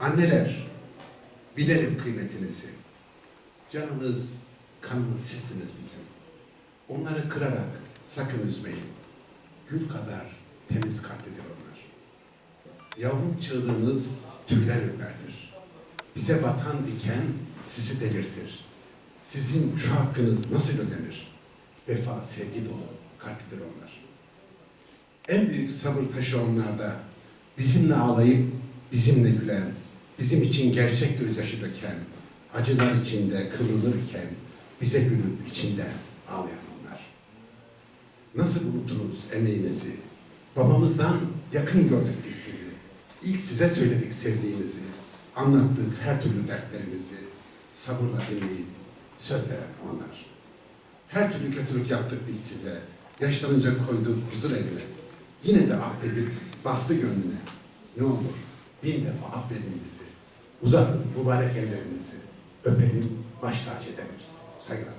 Anneler, bilelim kıymetinizi. Canımız, kanımız sizsiniz bizim. Onları kırarak sakın üzmeyin. Gül kadar temiz kalplidir onlar. Yavrum çığlığınız tüyler ürpertir. Bize batan diken sizi delirtir. Sizin şu hakkınız nasıl ödenir? Vefa, sevgi dolu kalplidir onlar. En büyük sabır taşı onlarda. Bizimle ağlayıp bizimle gülen, bizim için gerçek gözyaşı döken, acılar içinde kıvrılırken bize gülüp içinden ağlayan onlar. Nasıl unuturuz emeğinizi? Babamızdan yakın gördük biz sizi. İlk size söyledik sevdiğimizi. Anlattık her türlü dertlerimizi. Sabırla dinleyip söz veren onlar. Her türlü kötülük yaptık biz size. Yaşlanınca koyduk huzur evine. Yine de affedip bastı gönlüne. Ne olur bin defa affedin bizi. Uzatın mübarek ellerinizi. Öpelim, baş tacı ederiz. Saygılar.